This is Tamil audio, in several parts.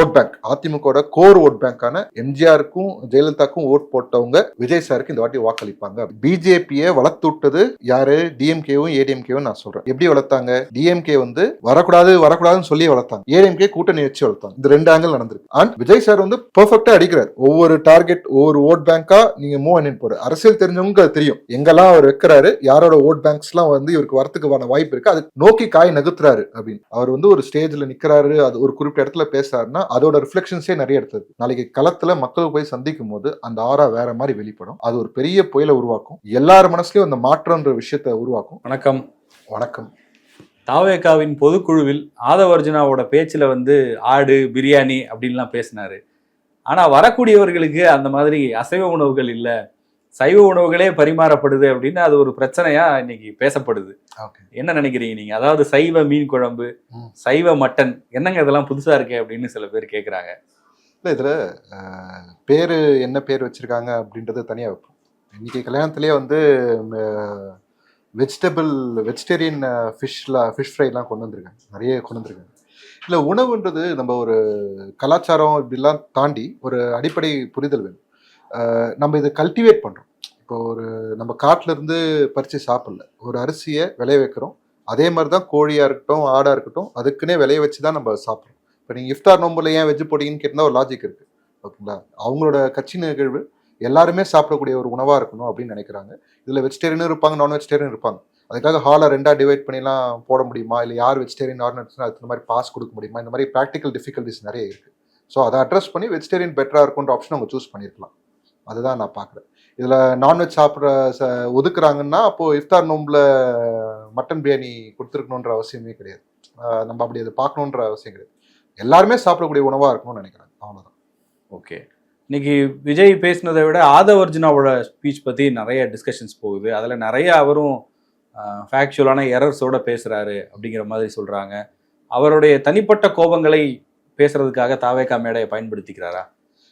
ஓட் பேங்க் அதிமுகவோட கோர் ஓட் பேங்கான எம்ஜிஆருக்கும் ஜெயலலிதாக்கும் ஓட் போட்டவங்க விஜய் சாருக்கு இந்த வாட்டி வாக்களிப்பாங்க. பிஜேபியை வளர்த்து விட்டது யாரு? டிஎம்கேவும் ஏடிஎம்கேவும் நான் சொல்றேன். எப்படி வளர்த்தாங்க? டிஎம்கே வந்து வரக்கூடாது வரக்கூடாதுன்னு சொல்லி வளர்த்தாங்க. ஏடிஎம்கே கூட்டணி வச்சு வளர்த்தாங்க. இந்த ரெண்டு ஆங்கிள் நடந்திருக்கு. அண்ட் விஜய் சார் வந்து பெர்ஃபெக்டா அடிக்கிறார். ஒவ்வொரு டார்கெட் ஒவ்வொரு ஓட் பேங்கா நீங்க மூவ் பண்ணி போற அரசியல் தெரிஞ்சவங்க அது தெரியும். எங்கெல்லாம் அவர் வைக்கிறாரு யாரோட ஓட் பேங்க்ஸ் எல்லாம் வந்து இவருக்கு வரத்துக்கான வாய்ப்பு இருக்கு. அது நோக்கி காய் நகர்த்துறாரு அப்படின்னு. அவர் வந்து ஒரு ஸ்டேஜ்ல நிக்கிறாரு அது ஒரு குறிப்பிட்ட இடத்துல பேசுறாருன்னா அதோட ரிஃப்ளெக்ஷன்ஸே நிறைய எடுத்தது. நாளைக்கு களத்துல மக்கள் போய் சந்திக்கும் போது அந்த ஆரா வேற மாதிரி வெளிப்படும். அது ஒரு பெரிய புயலை உருவாக்கும். எல்லார் மனசுலயும் அந்த மாற்றம்ன்ற விஷயத்தை உருவாக்கும். வணக்கம். வணக்கம். தாவேகாவின் பொதுக்குழுவில் ஆதவர்ஜுனாவோட பேச்சுல வந்து ஆடு பிரியாணி அப்படின்லாம் பேசினாரு. ஆனா வரக்கூடியவர்களுக்கு அந்த மாதிரி அசைவ உணவுகள் இல்ல. சைவ உணவுகளே பரிமாறப்படுது அப்படின்னு அது ஒரு பிரச்சனையா இன்னைக்கு பேசப்படுது. ஓகே. என்ன நினைக்கிறீங்க நீங்க? அதாவது சைவ மீன் குழம்பு. சைவ மட்டன் என்னங்க இதெல்லாம் புதுசா இருக்கே அப்படின்னு சில பேர் கேக்குறாங்க. இல்ல இதுல பேரு என்ன பேர் வச்சிருக்காங்க அப்படின்றது தனியா வைப்போம். இன்னைக்கு கல்யாணத்திலேயே வந்து வெஜிடபிள் வெஜிடேரியன் ஃபிஷ்ல ஃபிஷ் ஃப்ரைலாம் கொண்டு வந்திருக்காங்க. நிறைய கொண்டு வந்திருக்காங்க. இல்லை உணவுன்றது நம்ம ஒரு கலாச்சாரம் இப்படிலாம் தாண்டி ஒரு அடிப்படை புரிதல் வேணும். நம்ம இதை கல்டிவேட் பண்ணுறோம் இப்போ ஒரு நம்ம காட்டிலேருந்து பறித்து பறிச்சு சாப்பிடல. ஒரு அரிசியை விளைய வைக்கிறோம். அதே மாதிரி தான் கோழியாக இருக்கட்டும் ஆடாக இருக்கட்டும் அதுக்குன்னே விளைய வச்சு தான் நம்ம சாப்பிட்றோம். இப்போ நீங்கள் இஃப்தார் நோம்பில் ஏன் வெஜ் போட்டீங்கன்னு கேட்டால் ஒரு லாஜிக் இருக்குது ஓகேங்களா? அவங்களோட கட்சி நிகழ்வு எல்லாருமே சாப்பிடக்கூடிய ஒரு உணவாக இருக்கணும் அப்படின்னு நினைக்கிறாங்க. இதில் வெஜிடேரியனும் இருப்பாங்க நான் வெஜிடேரியன் இருப்பாங்க. அதுக்காக ஹாலை ரெண்டாக டிவைட் பண்ணிலாம் போட முடியுமா? இல்லை யார் வெஜிடேரியன் யார் அதுக்கு மாதிரி பாஸ் கொடுக்க முடியுமா? இந்த மாதிரி ப்ராக்டிக்கல் டிஃபிகல்ட்டிஸ் நிறைய இருக்குது ஸோ அதை அட்ரஸ் பண்ணி வெஜிடேரியன் பெட்டராக இருக்குன்ற ஆப்ஷன் அவங்க சூஸ் பண்ணியிருக்கலாம் அதுதான் நான் பார்க்குறேன். இதில் நான்வெஜ் சாப்பிட்ற ச ஒதுக்குறாங்கன்னா அப்போது இஃப்தார் நோம்பில் மட்டன் பிரியாணி கொடுத்துருக்கணுன்ற அவசியமே கிடையாது. நம்ம அப்படி அதை பார்க்கணுன்ற அவசியம் கிடையாது. எல்லாருமே சாப்பிடக்கூடிய உணவாக இருக்கணும்னு நினைக்கிறேன். அவ்வளோதான் ஓகே. இன்னைக்கு விஜய் பேசினதை விட ஆதவர்ஜுனாவோட ஸ்பீச் பற்றி நிறைய டிஸ்கஷன்ஸ் போகுது. அதில் நிறைய அவரும் ஃபேக்சுவலான எரர்ஸோட பேசுகிறாரு அப்படிங்கிற மாதிரி சொல்கிறாங்க அவருடைய தனிப்பட்ட கோபங்களை பேசுறதுக்காக தாவேகா மேடையை பயன்படுத்திக்கிறாரா?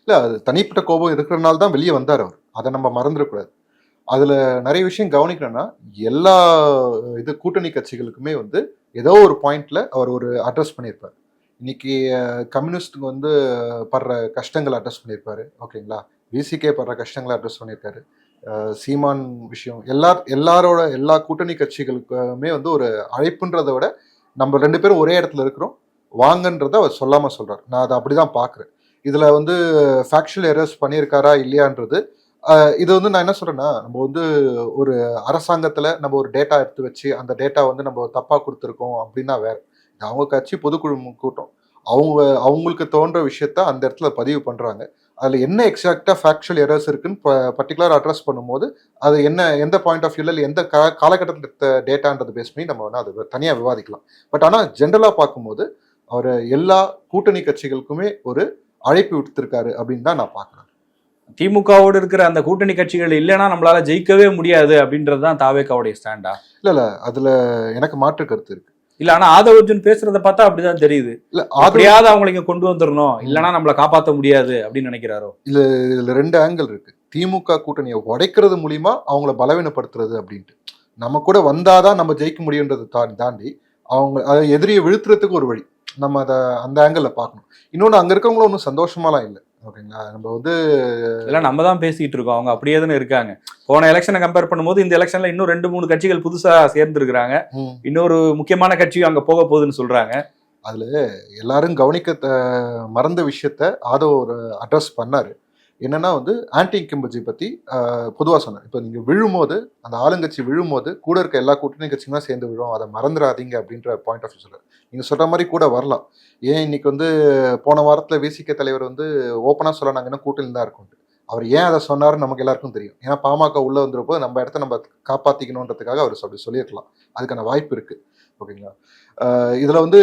இல்லை அது தனிப்பட்ட கோபம் இருக்கிறனால தான் வெளியே வந்தார் அவர். அதை நம்ம மறந்துடக்கூடாது. அதில் நிறைய விஷயம் கவனிக்கணும்னா எல்லா இது கூட்டணி கட்சிகளுக்குமே வந்து ஏதோ ஒரு பாயிண்டில் அவர் ஒரு அட்ரஸ் பண்ணியிருப்பார். இன்னைக்கு கம்யூனிஸ்ட்டுக்கு வந்து படுற கஷ்டங்களை அட்ரஸ் பண்ணியிருப்பாரு. ஓகேங்களா? விசிகே படுற கஷ்டங்களை அட்ரஸ் பண்ணியிருக்காரு. சீமான் விஷயம் எல்லா எல்லாரோட எல்லா கூட்டணி கட்சிகளுக்குமே வந்து ஒரு அழைப்புன்றதை விட நம்ம ரெண்டு பேரும் ஒரே இடத்துல இருக்கிறோம். வாங்கன்றதை அவர் சொல்லாமல் சொல்கிறார் நான் அதை அப்படிதான் பார்க்குறேன். இதில் வந்து ஃபேக்சுவல் எரர்ஸ் பண்ணியிருக்காரா இல்லையான்றது. இது வந்து நான் என்ன சொல்கிறேன்னா நம்ம வந்து ஒரு அரசாங்கத்தில் நம்ம ஒரு டேட்டா எடுத்து வச்சு அந்த டேட்டா வந்து நம்ம தப்பாக கொடுத்துருக்கோம் அப்படின்னா வேற. இது அவங்க கட்சி பொதுக்குழு கூட்டம். அவங்க அவங்களுக்கு தோன்ற விஷயத்த அந்த இடத்துல பதிவு பண்ணுறாங்க அதில் என்ன எக்ஸாக்டாக ஃபேக்சுவல் எரர்ஸ் இருக்குன்னு பர்டிகுலர் அட்ரஸ் பண்ணும்போது அது என்ன எந்த பாயிண்ட் ஆஃப் வியூல எந்த கா காலகட்டத்தில் எடுத்த டேட்டான்றது பேஸ் பண்ணி நம்ம வந்து அது தனியாக விவாதிக்கலாம். பட் ஆனால் ஜென்ரலாக பார்க்கும்போது அவர் எல்லா கூட்டணி கட்சிகளுக்குமே ஒரு அழைப்பு விடுத்திருக்காரு அப்படின்னு தான் நான் பார்க்குறேன். திமுகவோடு இருக்கிற அந்த கூட்டணி கட்சிகள் இல்லைன்னா நம்மளால ஜெயிக்கவே முடியாது அப்படின்றது தான் தாவேகாவுடைய ஸ்டாண்டா இல்லை இல்லை அதில் எனக்கு மாற்று கருத்து இருக்கு. இல்ல ஆனா ஆதவர்ஜுன் பேசுறத பார்த்தா அப்படிதான் தெரியுது. இல்லை அப்படியாவது அவங்களை இங்க கொண்டு வந்துடணும் இல்லைன்னா நம்மள காப்பாத்த முடியாது அப்படின்னு நினைக்கிறாரோ? இதுல ரெண்டு ஆங்கிள் இருக்கு. திமுக கூட்டணியை உடைக்கிறது மூலியமா அவங்கள பலவீனப்படுத்துறது அப்படின்ட்டு. நம்ம கூட வந்தாதான் நம்ம ஜெயிக்க முடியுன்றதை தாண்டி தாண்டி அவங்க அதை எதிரியை வீழ்த்துறதுக்கு ஒரு வழி. நம்ம அதை அந்த ஆங்கிளில் பார்க்கணும். இன்னொன்று அங்கே இருக்கவங்களும் ஒன்றும் சந்தோஷமாலாம் இல்லை. ஓகேங்களா? நம்ம வந்து இதெல்லாம் நம்ம தான் பேசிட்டு இருக்கோம். அவங்க அப்படியே தானே இருக்காங்க. போன எலெக்ஷனை கம்பேர் பண்ணும்போது இந்த எலெக்ஷன்ல இன்னும் ரெண்டு மூணு கட்சிகள் புதுசா சேர்ந்துருக்காங்க ம், இன்னொரு முக்கியமான கட்சியும் அங்க போக போகுதுன்னு சொல்றாங்க. எல்லாரும் கவனிக்க மறந்த விஷயத்த ஆதவ ஒரு அட்ரஸ் பண்ணாரு. என்னன்னா வந்து ஆன்டி கிம்பஜி பத்தி பொதுவாக சொன்னேன். இப்போ நீங்க விழும்போது அந்த ஆளுங்கட்சி விழும்போது கூட இருக்க எல்லா கூட்டணி கட்சியுமே சேர்ந்து விழும். அதை மறந்துடாதீங்க அப்படின்ற பாயிண்ட் ஆஃப் வியூ சொல்றாரு. நீங்க சொல்ற மாதிரி கூட வரலாம். ஏன் இன்னைக்கு வந்து போன வாரத்துல விசிக தலைவர் வந்து ஓப்பனா சொல்ல நாங்க இன்னும் தான் இருக்கும் அவர் ஏன் அதை சொன்னாருன்னு நமக்கு எல்லாருக்கும் தெரியும். ஏன்னா பாமக உள்ள வந்துருப்போ நம்ம இடத்த நம்ம காப்பாத்திக்கணுன்றதுக்காக அவர் அப்படி சொல்லியிருக்கலாம். அதுக்கான வாய்ப்பு இருக்கு. ஓகேங்களா? இதில் வந்து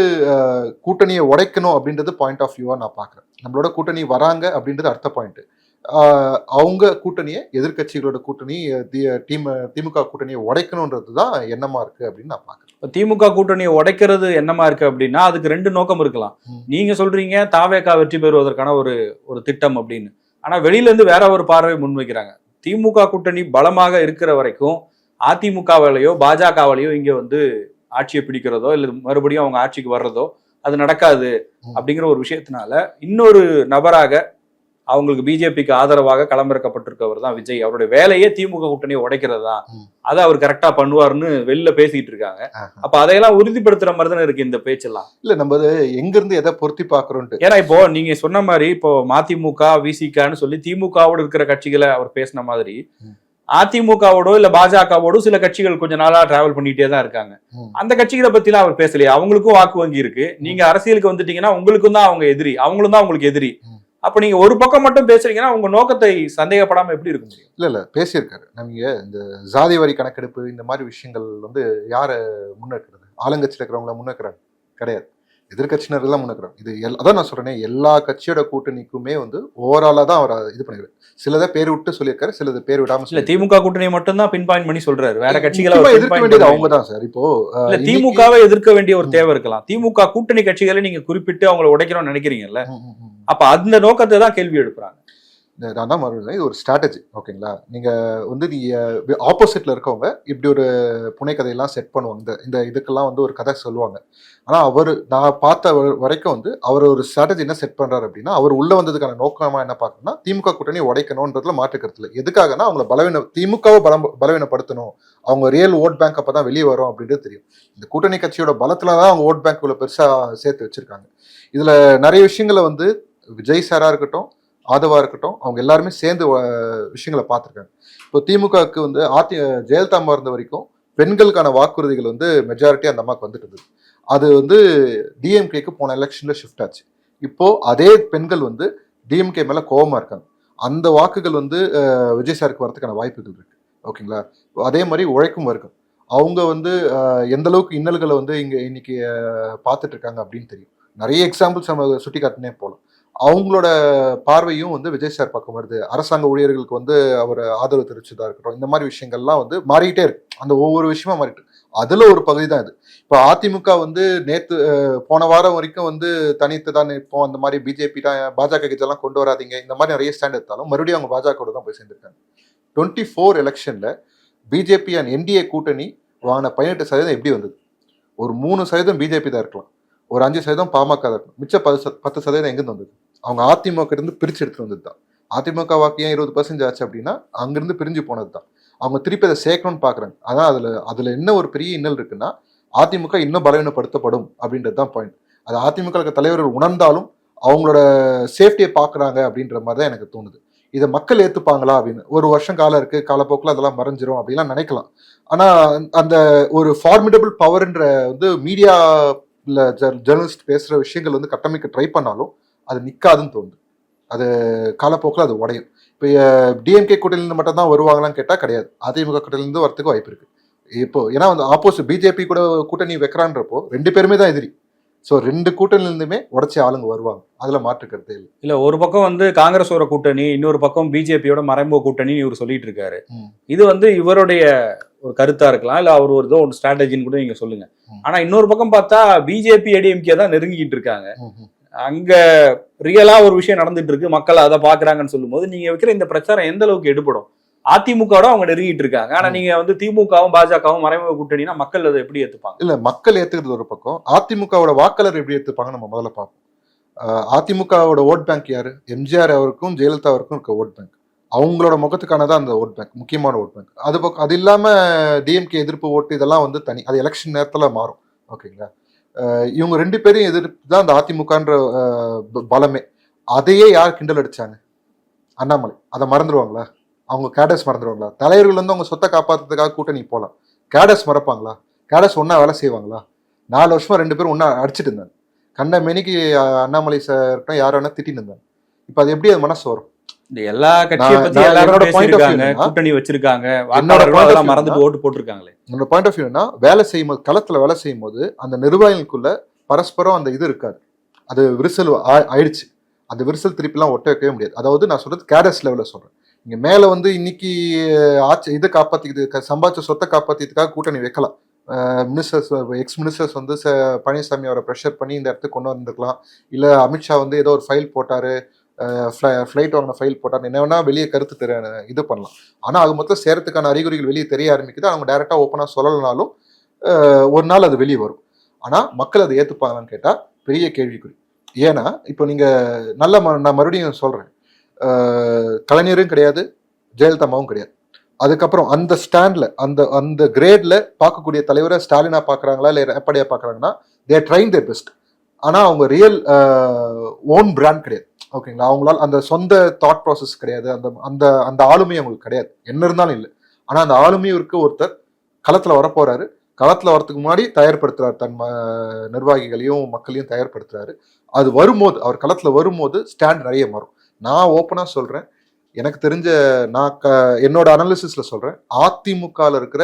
கூட்டணியை உடைக்கணும் அப்படின்றது பாயிண்ட் ஆஃப் வியூவாக நான் பார்க்குறேன். நம்மளோட கூட்டணி வராங்க அப்படின்றது அடுத்த பாயிண்ட்டு அவங்க கூட்டணியை எதிர்க்கட்சிகளோட கூட்டணி திமுக கூட்டணியை உடைக்கணுன்றது தான் எண்ணமா இருக்கு அப்படின்னு நான் பார்க்குறேன் இப்ப திமுக கூட்டணியை உடைக்கிறது என்னமா இருக்கு அப்படின்னா அதுக்கு ரெண்டு நோக்கம் இருக்கலாம். நீங்க சொல்றீங்க தாவேகா வெற்றி பெறுவதற்கான ஒரு ஒரு திட்டம் அப்படின்னு ஆனா வெளியில இருந்து வேற ஒரு பார்வை முன்வைக்கிறாங்க திமுக கூட்டணி பலமாக இருக்கிற வரைக்கும் அதிமுகவாலேயோ பாஜகவாலேயோ இங்க வந்து ஆட்சியை பிடிக்கிறதோ இல்லை மறுபடியும் அவங்க ஆட்சிக்கு வர்றதோ அது நடக்காது. அப்படிங்கிற ஒரு விஷயத்தினால இன்னொரு நபராக அவங்களுக்கு பிஜேபிக்கு ஆதரவாக களமிறக்கப்பட்டிருக்கவர் தான் விஜய் அவருடைய வேலையே திமுக கூட்டணியை உடைக்கிறது தான். அதை அவர் கரெக்டா பண்ணுவாருன்னு வெளில பேசிட்டு இருக்காங்க. அப்ப அதையெல்லாம் உறுதிப்படுத்துற மாதிரி தானே இருக்கு இந்த பேச்செல்லாம் இல்ல நம்ம எங்க இருந்து எதை பொருத்தி பாக்குறோம்ட்டு ஏன்னா இப்போ நீங்க சொன்ன மாதிரி இப்போ மதிமுக விசிகான்னு சொல்லி திமுகவோட இருக்கிற கட்சிகளை அவர் பேசின மாதிரி. அதிமுகவோடோ இல்ல பாஜகவோடோ சில கட்சிகள் கொஞ்ச நாளா டிராவல் பண்ணிட்டே தான் இருக்காங்க. அந்த கட்சிகளை பத்திலாம் அவர் பேசலையே அவங்களுக்கும் வாக்கு வங்கி இருக்கு நீங்க அரசியலுக்கு வந்துட்டீங்கன்னா உங்களுக்கும் தான் அவங்க எதிரி அவங்களும் தான் உங்களுக்கு எதிரி. அப்ப நீங்க ஒரு பக்கம் மட்டும் பேசுறீங்கன்னா உங்க நோக்கத்தை சந்தேகப்படாம எப்படி இருக்க முடியும்? இல்ல இல்ல பேசியிருக்காரு. நம்ம இந்த ஜாதி வரி கணக்கெடுப்பு இந்த மாதிரி விஷயங்கள் வந்து யார முன்னெடுக்கிறது ஆளுங்கட்சியில் இருக்கிறவங்கள முன்னெடுக்கிறாங்க கிடையாது. எதிர்கட்சியினர் எல்லாம் முன்னெடுக்கிறாங்க இது எல் அதான் நான் சொல்றேனே எல்லா கட்சியோட கூட்டணிக்குமே வந்து ஓவராலா தான் அவர் இது பண்ணிருக்காரு. சிலதை பேர் விட்டு சொல்லியிருக்காரு சிலது பேர் விடாம இல்ல. திமுக கூட்டணி மட்டும் தான் பின் பாயிண்ட் பண்ணி சொல்றாரு. வேற கட்சிகளை எதிர்க்க வேண்டியது அவங்க தான் சார். இப்போ திமுகவை எதிர்க்க வேண்டிய ஒரு. தேவை இருக்கலாம். திமுக கூட்டணி கட்சிகளை நீங்க குறிப்பிட்டு அவங்களை உடைக்கணும்னு நினைக்கிறீங்கல்ல. அப்ப அந்த நோக்கத்தை தான் கேள்வி எழுப்புறாங்க. நான் தான் மறுபடியும் இது ஒரு ஸ்ட்ராட்டஜி ஓகேங்களா? நீங்கள் வந்து நீ ஆப்போசிட்ல இருக்கவங்க இப்படி ஒரு புனைக்கதையெல்லாம் செட் பண்ணுவாங்க. இந்த இந்த இதுக்கெல்லாம் வந்து ஒரு கதை சொல்லுவாங்க. ஆனால் அவர் நான் பார்த்த வ- வரைக்கும் வந்து அவர் ஒரு ஸ்ட்ராட்டஜி என்ன செட் பண்ணுறாரு அப்படின்னா அவர் உள்ளே வந்ததுக்கான நோக்கமாக என்ன பார்க்கணும்னா திமுக கூட்டணி உடைக்கணுன்றதுல மாற்றுக்கிறது இல்லை எதுக்காகனா அவங்கள பலவீன திமுகவை பலம் பலவீனப்படுத்தணும். அவங்க ரியல் ஓட் பேங்க் அப்போ தான் வெளியே வரும் அப்படின்றது தெரியும். இந்த கூட்டணி கட்சியோட பலத்தில் தான் அவங்க ஓட் பேங்க் இவ்வளவு பெருசாக சேர்த்து வச்சுருக்காங்க. இதில் நிறைய விஷயங்களை வந்து விஜய் சாரா இருக்கட்டும் ஆதவா இருக்கட்டும் அவங்க எல்லாருமே சேர்ந்து விஷயங்களை பார்த்துருக்காங்க. இப்போ திமுகவுக்கு வந்து அதி ஜெயலலிதா அம்மா இருந்த வரைக்கும் பெண்களுக்கான வாக்குறுதிகள் வந்து மெஜாரிட்டி அந்த அம்மாவுக்கு வந்துட்டு இருந்தது. அது வந்து டிஎம்கேக்கு போன எலெக்ஷன்ல ஷிஃப்ட் ஆச்சு. இப்போ அதே பெண்கள் வந்து டிஎம்கே மேல கோவமா இருக்காங்க. அந்த வாக்குகள் வந்து விஜய் சாருக்கு வரதுக்கான வாய்ப்புகள் இருக்கு. ஓகேங்களா? அதே மாதிரி உழைக்கும் வர்க்கம் அவங்க வந்து எந்த அளவுக்கு இன்னல்களை வந்து இங்க இன்னைக்கு பார்த்துட்டு இருக்காங்க அப்படின்னு தெரியும். நிறைய எக்ஸாம்பிள்ஸ் நம்ம சுட்டி காட்டினே போகலாம். அவங்களோட பார்வையும் வந்து விஜய் சார் பக்கம் வருது. அரசாங்க ஊழியர்களுக்கு வந்து அவர் ஆதரவு தெரிவிச்சதா இருக்கட்டும் இந்த மாதிரி விஷயங்கள்லாம் வந்து மாறிக்கிட்டே இருக்கு. அந்த ஒவ்வொரு விஷயமா மாறிட்டு அதுல ஒரு பகுதி தான் இது. இப்போ அதிமுக வந்து நேத்து போன வாரம் வரைக்கும் வந்து தனித்து தான் நிற்போம். அந்த மாதிரி பிஜேபி தான் பாஜக இதெல்லாம் கொண்டு வராதீங்க. இந்த மாதிரி நிறைய ஸ்டாண்ட் எடுத்தாலும் மறுபடியும் அவங்க பாஜக தான் போய் சேர்ந்திருக்காங்க. டுவெண்ட்டி ஃபோர் எலெக்ஷன்ல பிஜேபி அண்ட் என்டிஏ கூட்டணி வாங்கின பதினெட்டு சதவீதம் எப்படி வந்தது? ஒரு மூணு சதவீதம் பிஜேபி தான் இருக்கலாம். ஒரு அஞ்சு சதவீதம் பாமக தான் இருக்கும் மிச்சம் பத்து சத- பத்து சதவீதம் எங்கிருந்து வந்தது? அவங்க அதிமுக இருந்து பிரிச்சு எடுத்துட்டு வந்தது தான் அதிமுக வாக்கு ஏன் இருபது பர்சன்ட் ஆச்சு அப்படின்னா அங்கிருந்து பிரிஞ்சு போனது தான் அவங்க திருப்பி அதை சேர்க்கணும்னு பாக்குறாங்க. அதான் அதுல அதுல என்ன ஒரு பெரிய இன்னல் இருக்குன்னா அதிமுக இன்னும் பலவீனப்படுத்தப்படும் அப்படின்றது தான் பாயிண்ட் அது அதிமுக இருக்க தலைவர்கள் உணர்ந்தாலும் அவங்களோட சேஃப்டியை பார்க்குறாங்க அப்படின்ற மாதிரி தான் எனக்கு தோணுது. இதை மக்கள் ஏற்றுப்பாங்களா அப்படின்னு. ஒரு வருஷம் காலம் இருக்கு காலப்போக்கில் அதெல்லாம் மறைஞ்சிரும் அப்படிலாம் நினைக்கலாம். ஆனால் அந்த ஒரு ஃபார்மிடபிள் பவர்ன்ற வந்து மீடியாவில் இல்ல ஜேர்னலிஸ்ட் பேசுகிற விஷயங்கள் வந்து கட்டமைக்க ட்ரை பண்ணாலும் அது நிக்காதுன்னு தோணுது. அது காலப்போக்கில் அது உடையும். இப்போ டிஎம்கே கூட்டணியிலிருந்து மட்டும் தான் வருவாங்களான்னு கேட்டால் கிடையாது. அதிமுக கூட்டணியிலிருந்து வரதுக்கு வாய்ப்பு இருக்கு. இப்போ ஏன்னா வந்து ஆப்போசிட் பிஜேபி கூட கூட்டணி வைக்கிறான்றப்போ ரெண்டு பேருமே தான் எதிரி. ஸோ ரெண்டு கூட்டணியிலிருந்துமே உடச்சி ஆளுங்க வருவாங்க. அதுல மாற்று கருத்தே இல்லை. இல்ல ஒரு பக்கம் வந்து காங்கிரஸோட கூட்டணி இன்னொரு பக்கம் பிஜேபியோட மறைமுக கூட்டணி இவர் சொல்லிட்டு இருக்காரு. இது வந்து இவருடைய ஒரு கருத்தா இருக்கலாம். இல்ல அவர் ஒரு ஏதோ ஒரு ஸ்ட்ராட்டஜின்னு கூட நீங்க சொல்லுங்க. ஆனா இன்னொரு பக்கம் பார்த்தா பிஜேபி ஏடிஎம்கே தான் நெருங்கிட்டு இருக்காங்க. அங்க ரியலா ஒரு விஷயம் நடந்துட்டு இருக்கு மக்கள் அதை பாக்குறாங்கன்னு சொல்லும்போது நீங்க வைக்கிற இந்த பிரச்சாரம் எந்த அளவுக்கு எடுபடும்? அதிமுகவோட அவங்க நெருங்கிட்டு இருக்காங்க. ஆனா. நீங்க வந்து திமுகவும் பாஜகவும் மறைமுக கூட்டணினா மக்கள் அதை எப்படி ஏத்துப்பாங்க? இல்ல மக்கள் ஏத்துக்கிறது ஒரு பக்கம். அதிமுகவோட வாக்காளர் எப்படி ஏத்துப்பாங்க நம்ம முதல்ல பார்ப்போம். அதிமுகவோட ஓட் பேங்க் யாரு? எம்ஜிஆர் அவருக்கும் ஜெயலலிதா அவருக்கும் இருக்க ஓட் பேங்க். அவங்களோட முகத்துக்கானதான் அந்த ஓட் பேங்க் முக்கியமான ஓட் பேங்க். அது பக்கம் அது இல்லாம டிஎம்கே எதிர்ப்பு ஓட்டு இதெல்லாம் வந்து தனி அது எலெக்ஷன் நேரத்துல மாறும். ஓகேங்களா? இவங்க ரெண்டு பேரையும் எதிர்த்து தான் அந்த அதிமுகன்ற பலமே. அதையே யார் கிண்டல் அடிச்சாங்க? அண்ணாமலை. அதை மறந்துடுவாங்களா? அவங்க கேடஸ் மறந்துடுவாங்களா? தலைவர்கள் வந்து அவங்க சொத்தை காப்பாற்றுறதுக்காக கூட்டணி போகலாம். கேடஸ் மறப்பாங்களா? கேடஸ் ஒன்றா வேலை செய்வாங்களா? நாலு வருஷமாக ரெண்டு பேரும் ஒன்றா அடிச்சிட்டு இருந்தாங்க. கண்ட மேனிக்கு அண்ணாமலை சார் இருக்கட்டும் யார் வேணால் திட்டின்னு இருந்தாங்க. இப்போ அது எப்படி அது மனசு வரும்? இந்த எல்லா கட்சியை பத்தி view பேசியிருக்காங்க கூட்டணி வச்சிருக்காங்க அதெல்லாம் மறந்துட்டு ஓட்டு போட்டிருக்காங்களே. என்னோட பாயிண்ட் ஆஃப் வியூனா வேலை செய்யும் போது களத்துல வேலை செய்யும் போது அந்த நிர்வாகிகளுக்குள்ள பரஸ்பரம் அந்த இது இருக்காது. அது விரிசல் ஆயிடுச்சு. அந்த விரிசல் திருப்பிலாம் ஒட்ட வைக்கவே முடியாது. அதாவது நான் சொல்றது கேடஸ் லெவலில் சொல்றேன். இங்க மேல வந்து இன்னைக்கு ஆட்சி இதை காப்பாத்திக்கிறது சம்பாதிச்ச சொத்தை காப்பாத்திக்கிறதுக்காக கூட்டணி வைக்கலாம். மினிஸ்டர்ஸ் எக்ஸ் மினிஸ்டர்ஸ் வந்து ச- பழனிசாமி அவரை ப்ரெஷர் பண்ணி இந்த இடத்துக்கு கொண்டு வந்திருக்கலாம். இல்ல அமித்ஷா வந்து ஏதோ ஒரு ஃபைல் போட்டாரு. ஃப்ளைட் வாங்கின ஃபைல் போட்டார் என்ன வெளியே கருத்து தெரிய இது பண்ணலாம். ஆனால் அது மொத்தம் சேரத்துக்கான அறிகுறிகள் வெளியே தெரிய ஆரம்பிக்குது. அவங்க டேரெக்டாக ஓப்பனாக சொல்லலைனாலும் ஒரு நாள் அது வெளியே வரும். ஆனால் மக்கள் அதை ஏற்றுப்பாங்கன்னு கேட்டால் பெரிய கேள்விக்குறி. ஏன்னா இப்போ நீங்கள் நல்ல ம- நான் மறுபடியும் சொல்கிறேன் கலைஞரும் கிடையாது ஜெயலலிதாமாவும் கிடையாது. அதுக்கப்புறம் அந்த ஸ்டாண்டில் அந்த அந்த கிரேடில் பார்க்கக்கூடிய தலைவரை ஸ்டாலினா பார்க்குறாங்களா இல்லை எப்பாடியா பார்க்கறாங்கன்னா தேர் ட்ரைங் தேர் பெஸ்ட் ஆனால் அவங்க ரியல் ஓன் பிராண்ட் கிடையாது. ஓகேங்களா அவங்களால அந்த சொந்த தாட் ப்ராசஸ் கிடையாது. அந்த அந்த அந்த ஆளுமை அவங்களுக்கு கிடையாது. என்ன இருந்தாலும் இல்லை. ஆனால் அந்த ஆளுமையும் இருக்க ஒருத்தர் களத்தில் வரப்போறாரு. களத்தில் வரத்துக்கு முன்னாடி தயார்படுத்துறாரு தன் ம- நிர்வாகிகளையும் மக்களையும் தயார்படுத்துறாரு. அது வரும்போது அவர் களத்தில் வரும்போது ஸ்டாண்ட் நிறைய மாறும். நான் ஓப்பனாக சொல்கிறேன் எனக்கு தெரிஞ்ச நான் க என்னோட அனாலிசிஸில் சொல்கிறேன் அதிமுகவில் இருக்கிற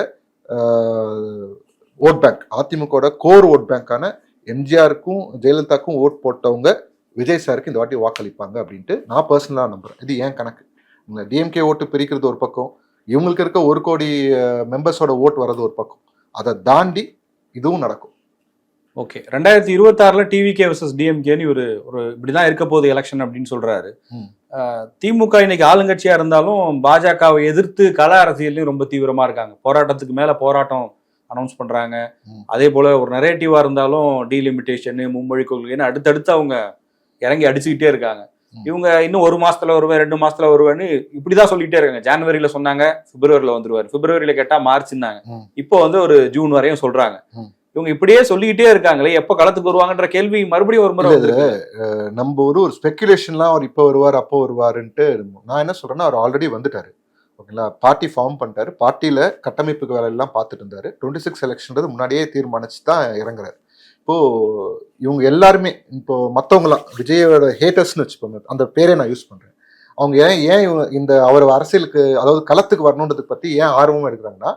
ஓட் பேங்க் அதிமுகவோட கோர் ஓட் பேங்க்கான எம்ஜிஆருக்கும் ஜெயலலிதாக்கும் ஓட் போட்டவங்க விஜய் சாருக்கு இந்த வாட்டி வாக்களிப்பாங்க அப்படின்ட்டு நான் பர்சனலாக நம்புறேன். இது ஏன் கணக்கு? டிஎம்கே ஓட்டு பிரிக்கிறது ஒரு பக்கம் இவங்களுக்கு இருக்க ஒரு கோடி மெம்பர்ஸோட ஓட் வர்றது ஒரு பக்கம். அதை தாண்டி இதுவும் நடக்கும். ஓகே ரெண்டாயிரத்தி இருபத்தாறுல டிவிகே வர்சஸ் டிஎம்கேன்னு ஒரு ஒரு இப்படிதான் இருக்க போகுது எலெக்ஷன் அப்படின்னு சொல்றாரு. திமுக இன்னைக்கு ஆளுங்கட்சியா இருந்தாலும் பாஜகவை எதிர்த்து கள அரசியல்லையும் ரொம்ப தீவிரமா இருக்காங்க. போராட்டத்துக்கு மேல போராட்டம் அனௌன்ஸ் பண்றாங்க. அதே போல ஒரு நெரேட்டிவா இருந்தாலும் டீலிமிட்டேஷன் மும்மொழி கொள்கைன்னு அடுத்தடுத்து அவங்க இறங்கி அடிச்சுக்கிட்டே இருக்காங்க. இவங்க இன்னும் ஒரு மாசத்துல வருவேன் ரெண்டு மாசத்துல வருவேன்னு இப்படிதான் சொல்லிட்டே இருக்காங்க. ஜனவரியில சொன்னாங்க பிப்ரவரியில வந்துருவாரு. பிப்ரவரியில கேட்டா மார்ச்னாங்க. இப்போ வந்து ஒரு ஜூன் வரையும் சொல்றாங்க. இவங்க இப்படியே சொல்லிக்கிட்டே இருக்காங்களே எப்ப களத்துக்கு வருவாங்கன்ற கேள்வி மறுபடியும் ஒரு முறை. நம்ம ஒரு ஒரு ஸ்பெகுலேஷன்லாம் அவர் இப்போ வருவார் அப்போ வருவாருன்ட்டு நான் என்ன சொல்றேன்னா அவர் ஆல்ரெடி வந்துட்டாரு. ஓகேங்களா? பார்ட்டி ஃபார்ம் பண்ணிட்டாரு. பார்ட்டியில கட்டமைப்புக்கு வேலை எல்லாம் பார்த்துட்டு இருந்தாரு. டுவெண்ட்டி சிக்ஸ் எலெக்ஷன்றது முன்னாடியே தீர்மானிச்சு தான் இறங்குறாரு. இப்போ இவங்க எல்லாருமே இப்போ மற்றவங்களாம் விஜயோட ஹேட்டர்ஸ்னு வச்சுக்கோங்க அந்த பேரே நான் யூஸ் பண்றேன். அவங்க ஏன் ஏன் இவங்க இந்த அவர் அரசியலுக்கு அதாவது களத்துக்கு வரணுன்றது பத்தி ஏன் ஆர்வமா எடுக்கிறாங்கன்னா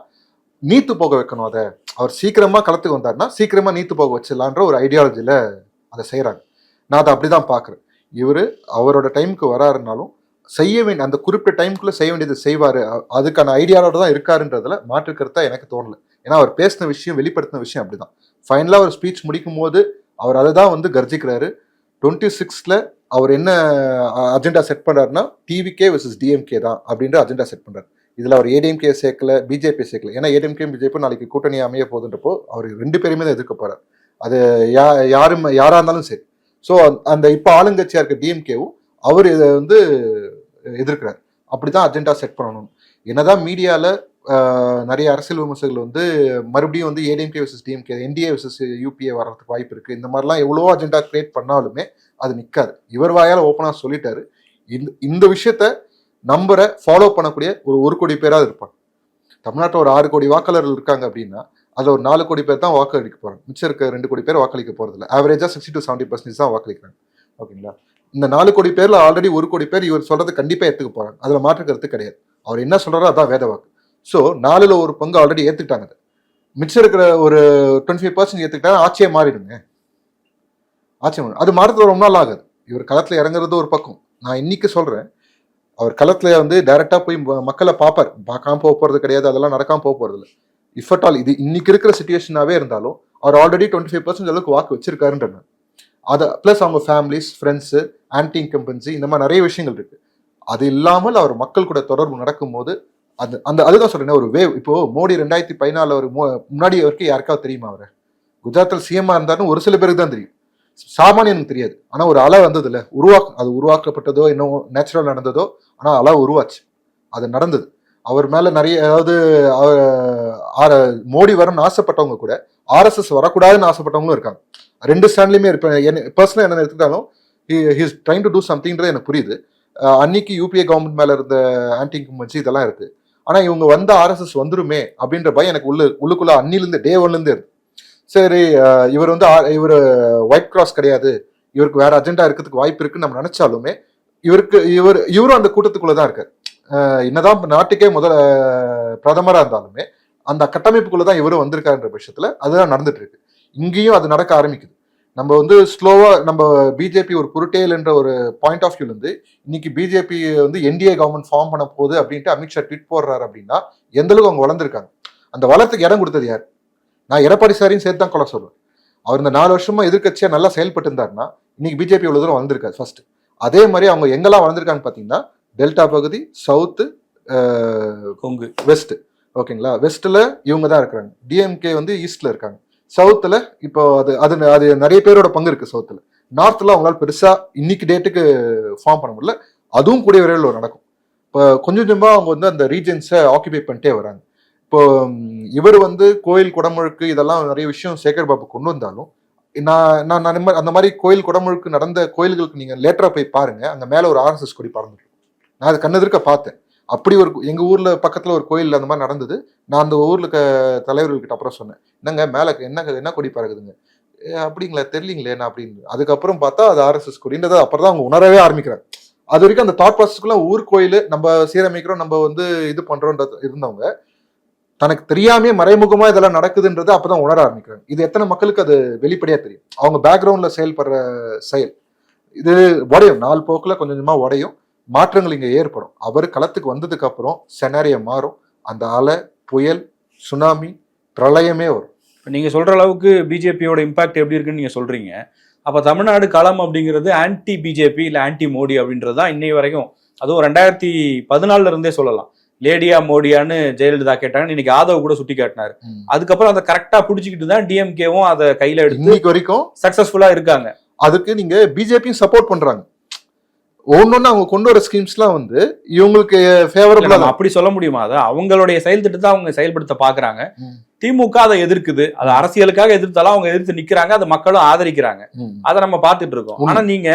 நீத்து போக வைக்கணும் அதை. அவர் சீக்கிரமா களத்துக்கு வந்தாருன்னா சீக்கிரமா நீத்து போக வச்சிடலான்ற ஒரு ஐடியாலஜியில அதை செய்யறாங்க நான் அதை அப்படிதான் பார்க்குறேன். இவர் அவரோட டைமுக்கு வராருனாலும் செய்ய வேண்டிய அந்த குறிப்பிட்ட டைம்குள்ளே செய்ய வேண்டியது செய்வார். அதுக்கான ஐடியாவோட தான் இருக்காருன்றதுல மாற்று கருத்தா எனக்கு தோணல. ஏன்னா அவர் பேசின விஷயம் வெளிப்படுத்தின விஷயம் அப்படிதான். ஃபைனலாக ஒரு ஸ்பீச் முடிக்கும் போது அவர் அதை தான் வந்து கர்ஜிக்கிறாரு. டுவெண்ட்டி சிக்ஸ்ல அவர் என்ன அஜெண்டா செட் பண்ணுறாருன்னா டிவிகே வர்சஸ் டிஎம்கே தான் அப்படின்ற அஜெண்டா செட் பண்ணுறாரு இதில் அவர் ஏடிஎம்கே சேர்க்கல பிஜேபி சேர்க்கல. ஏன்னா ஏடிஎம்கே பிஜேபி நாளைக்கு கூட்டணி அமைய போகுதுன்றப்போ அவர் ரெண்டு பேருமே தான் எதிர்க்க போறாரு. அது யா யாரும் யாராக இருந்தாலும் சரி. ஸோ அந்த இப்போ ஆளுங்கட்சியாக இருக்க டிஎம்கேவும் அவர் இதை வந்து எதிர்க்கிறார். அப்படிதான் அஜெண்டா செட் பண்ணணும். என்னதான் மீடியால நிறைய அரசியல் விமர்சகர்கள் வந்து மறுபடியும் வந்து ADMK versus DMK NDA versus UPA வர்றதுக்கு வாய்ப்பு இருக்கு. இந்த மாதிரிலாம் எவ்வளோ அஜெண்டா கிரியேட் பண்ணாலுமே அது நிற்காது இவர் வாயால் ஓப்பனாக சொல்லிட்டாரு. இந்த இந்த விஷயத்த நம்பரை ஃபாலோ பண்ணக்கூடிய ஒரு ஒரு கோடி பேராவது இருப்பாங்க. தமிழ்நாட்டில் ஒரு ஆறு கோடி வாக்காளர்கள் இருக்காங்க அப்படின்னா அதில் ஒரு நாலு கோடி பேர் தான் வாக்களிக்க போகிறாங்க மிச்சம் இருக்க ரெண்டு கோடி பேர் வாக்களிக்க போகிறதில்ல ஆவரேஜாக சிக்ஸ்டி டு செவன்டி பர்சன்டேஜ் தான் வாக்களிக்கிறாங்க. ஓகேங்களா? இந்த நாலு கோடி பேர்ல ஆல்ரெடி ஒரு கோடி பேர் இவர் சொல்றது கண்டிப்பா ஏத்துக்க போறாங்க. அதுல மாற்று கருத்து கிடையாது. அவர் என்ன சொல்றாரோ அதான் வேத வாக்கு. ஸோ நாலுல ஒரு பங்கு ஆல்ரெடி ஏத்துக்கிட்டாங்க மிச்சம் இருக்கிற ஒரு டுவெண்ட்டி ஃபைவ் பர்சன்ட் ஏத்துக்கிட்டா ஆட்சியே மாறிடுங்க. ஆட்சி மாறிடும் அது மாறத்துல ரொம்ப நாள் ஆகுது. இவர் களத்துல இறங்குறது ஒரு பக்கம். நான் இன்னைக்கு சொல்றேன். அவர் களத்துல வந்து டைரக்டா போய் மக்களை பார்ப்பார். பார்க்காம போக போறது கிடையாது. அதெல்லாம் நடக்காம போக போறது இல்லை. இஃப் அட் ஆல் இது இன்னைக்கு இருக்கிற சுச்சுவேஷனாவே இருந்தாலும் அவர் ஆல்ரெடி டுவெண்ட்டி ஃபைவ் பர்சன்ட் அளவுக்கு வாக்கு வச்சிருக்காருன்ற அதை ப்ளஸ் அவங்க ஃபேமிலிஸ் ஃப்ரெண்ட்ஸு ஆன்டி இன்கம்பன்சி இந்த மாதிரி நிறைய விஷயங்கள் இருக்குது அது இல்லாமல் அவர் மக்கள் கூட தொடர்பு நடக்கும்போது அது அந்த அதுதான் சொல்கிறேன் ஒரு வேவ் இப்போ மோடி ரெண்டாயிரத்தி பதினாலு அவர் மு- முன்னாடி வரைக்கும் யாருக்காவது தெரியுமா அவர்? குஜராத்தில் சிஎம்மா இருந்தாருன்னு ஒரு சில பேருக்கு தான் தெரியும். சாமானியனுக்கு தெரியாது. ஆனால் ஒரு அலை வந்தது உருவாக்க அது உருவாக்கப்பட்டதோ இன்னும் நேச்சுரல் நடந்ததோ ஆனால் அலை உருவாச்சு. அது நடந்தது. அவர் மேலே நிறைய அதாவது அவர், ஆர- மோடி வரணும்னு ஆசைப்பட்டவங்க கூட ஆர்எஸ்எஸ் வரக்கூடாதுன்னு ஆசைப்பட்டவங்களும் இருக்காங்க. ரெண்டு ஸ்டாண்ட்லேயுமே இருப்பேன். என்ன பர்சனல் என்ன எடுத்துக்கிட்டாலும் ஹீஸ் ட்ரைங் டு டூ சம்திங்கிறது எனக்கு புரியுது. அன்னைக்கு யூபிஏ கவர்மெண்ட் மேலே இருந்த ஆன்டி இன்கம்பன்சி இதெல்லாம் இருக்குது ஆனால் இவங்க வந்த ஆர்எஸ்எஸ் வந்துருமே அப்படின்ற பயம் எனக்கு உள்ள உள்ளுக்குள்ள அன்னிலேருந்து டே ஒன்லேருந்து இருக்கு. சரி இவர் வந்து ஆ- இவர் ஒயிட் கிராஸ் கிடையாது. இவருக்கு வேற அஜெண்டா இருக்கிறதுக்கு வாய்ப்பு இருக்குன்னு நம்ம நினைச்சாலுமே இவருக்கு இவர் இவரும் அந்த கூட்டத்துக்குள்ளே தான் இருக்கார் என்னதான் நாட்டுக்கே முதல் பிரதமராக இருந்தாலுமே அந்த கட்டமைப்புக்குள்ளே தான் இவரும் வந்திருக்காருன்ற பட்சத்தில் அதுதான் நடந்துட்டு இருக்கு. இங்கேயும் அது நடக்க ஆரம்பிக்குது. நம்ம வந்து ஸ்லோவா நம்ம பிஜேபி ஒரு குருட்டேல் என்ற ஒரு பாயிண்ட் ஆஃப் வியூல இருந்து இன்னைக்கு பிஜேபி வந்து என்டிஏ கவர்மெண்ட் ஃபார்ம் பண்ண போகுது அப்படின்ட்டு அமித்ஷா ட்வீட் போடுறாரு அப்படின்னா எந்த அளவுக்கு அவங்க வளர்ந்துருக்காங்க? அந்த வளர்த்துக்கு இடம் கொடுத்தது யார்? நான் எடப்பாடி சாரையும் சேர்த்து தான் கொலை சொல்றேன். அவர் இந்த நாலு வருஷமா எதிர்க்கட்சியா நல்லா செயல்பட்டு இருந்தாருன்னா இன்னைக்கு பிஜேபி இவ்வளவு தூரம் வளர்ந்துருக்காரு ஃபர்ஸ்ட் அதே மாதிரி அவங்க எங்கெல்லாம் வளர்ந்துருக்காங்க பாத்தீங்கன்னா டெல்டா பகுதி சவுத்து கொங்கு. வெஸ்ட் ஓகேங்களா? வெஸ்ட்ல இவங்க தான் இருக்கிறாங்க. டிஎம்கே வந்து ஈஸ்ட்ல இருக்காங்க. சவுத்தில் இப்போ அது அது அது நிறைய பேரோட பங்கு இருக்குது சவுத்தில். நார்த்தில் அவங்களால பெருசாக இன்னைக்கு டேட்டுக்கு ஃபார்ம் பண்ண முடியல. அதுவும் கூடிய விரைவில் ஒரு நடக்கும். இப்போ கொஞ்சம் கொஞ்சமாக அவங்க வந்து அந்த ரீஜன்ஸை ஆக்கிபை பண்ணிட்டே வராங்க. இப்போ இவர் வந்து கோயில் குடமுழுக்கு இதெல்லாம் நிறைய விஷயம் சேகர் பாபு கொண்டு வந்தாலும் நான் நான் நான் அந்த மாதிரி கோயில் குடமுழுக்கு நடந்த கோயில்களுக்கு நீங்கள் லேட்டராக போய் பாருங்கள் அங்கே மேலே ஒரு ஆர்எஸ்எஸ் கொடி பறந்துருக்கு நான் அது கண்ணெதிர்க்க பார்த்தேன். அப்படி ஒரு எங்கள் ஊரில் பக்கத்தில் ஒரு கோயில் அந்த மாதிரி நடந்தது. நான் அந்த ஊரில் இருக்க தலைவர்கள்கிட்ட அப்புறம் சொன்னேன். என்னங்க மேலே என்ன என்ன கொடி பறகுதுங்க அப்படிங்களா தெரியலீங்களே நான் அப்படின்னு. அதுக்கப்புறம் பார்த்தா அது ஆர்எஸ்எஸ் கொடின்றது அப்புறம் தான் அவங்க உணரவே ஆரம்பிக்கிறாங்க. அது வரைக்கும் அந்த தாட் ப்ராசஸ்க்குள்ள ஊர் கோயில் நம்ம சீரமைக்கிறோம் நம்ம வந்து இது பண்ணுறோன்றது இருந்தவங்க தனக்கு தெரியாமே மறைமுகமா இதெல்லாம் நடக்குதுன்றது அப்பதான் உணர ஆரம்பிக்கிறாங்க. இது எத்தனை மக்களுக்கு அது வெளிப்படையா தெரியும். அவங்க பேக்ரவுண்ட்ல செயல்படுற செயல். இது உடையும். நாலு போக்குல கொஞ்சம் கொஞ்சமா உடையும். மாற்றங்கள் இங்க ஏற்படும். அவர் களத்துக்கு வந்ததுக்கு அப்புறம் செனாரியம் மாறும். அந்த அலை புயல் சுனாமி பிரளயமே வரும். நீங்கள் சொல்கிற அளவுக்கு பிஜேபியோட இம்பாக்ட் எப்படி இருக்குன்னு நீங்கள் சொல்கிறீங்க அப்போ தமிழ்நாடு களம் அப்படிங்கிறது ஆன்டி பிஜேபி இல்லை ஆன்டி மோடி அப்படின்றது தான் இன்னை வரைக்கும். அதுவும் ரெண்டாயிரத்தி பதினாலுல இருந்தே சொல்லலாம். லேடியா மோடியான்னு ஜெயலலிதா கேட்டாங்க இன்னைக்கு ஆதவ் கூட சுட்டி காட்டினாரு. அதுக்கப்புறம் அதை கரெக்டாக பிடிச்சிக்கிட்டு தான் டிஎம்கேவும் அதை கையில் எடுத்து இன்னைக்கு வரைக்கும் சக்ஸஸ்ஃபுல்லாக இருக்காங்க. அதுக்கு நீங்க பிஜேபியும் சப்போர்ட் பண்றாங்க. ஒன்னொன்னு அவங்க கொண்டு வர ஸ்கீம்ஸ்லாம் வந்து இவங்களுக்கு ஃபேவரபிளா அப்படி சொல்ல முடியுமா? அதை அவங்களுடைய செயல் திட்டத்தை அவங்க செயல்படுத்த பாக்குறாங்க. திமுக அதை எதிர்க்குது. அது அரசியலுக்காக எதிர்த்தாலும் அவங்க எதிர்த்து நிக்கிறாங்க அதை மக்களும் ஆதரிக்கிறாங்க. அதை நம்ம பார்த்துட்டு இருக்கோம். ஆனா நீங்க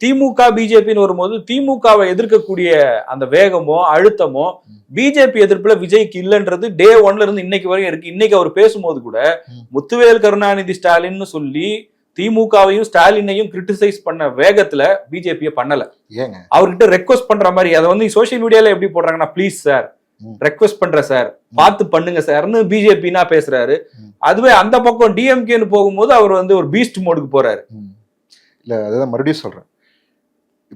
திமுக பிஜேபின்னு வரும்போது திமுகவை எதிர்க்கக்கூடிய அந்த வேகமோ அழுத்தமோ பிஜேபி எதிர்ப்புல விஜய்க்கு இல்லைன்றது டே ஒன்ல இருந்து இன்னைக்கு வரையும் இருக்கு. இன்னைக்கு அவர் பேசும்போது கூட. முத்துவேல் கருணாநிதி ஸ்டாலின்னு சொல்லி திமுகவையும் ஸ்டாலினையும் கிரிட்டிசைஸ் பண்ண வேகத்துல பிஜேபியை பண்ணல. ஏங்க? அவர்கிட்ட ரெக்வஸ்ட் பண்ற மாதிரி அதை வந்து சோஷியல் மீடியால எப்படி போடுறாங்கன்னா ப்ளீஸ் சார். ரெக்வஸ்ட் பண்றேன் சார் பார்த்து பண்ணுங்க சார்னு பிஜேபினா பேசுறாரு. அதுவே அந்த பக்கம் டிஎம்கேன்னு போகும்போது அவர் வந்து ஒரு பீஸ்ட் மோடுக்கு போறாரு. இல்ல அதுதான் மறுபடியும் சொல்றேன்.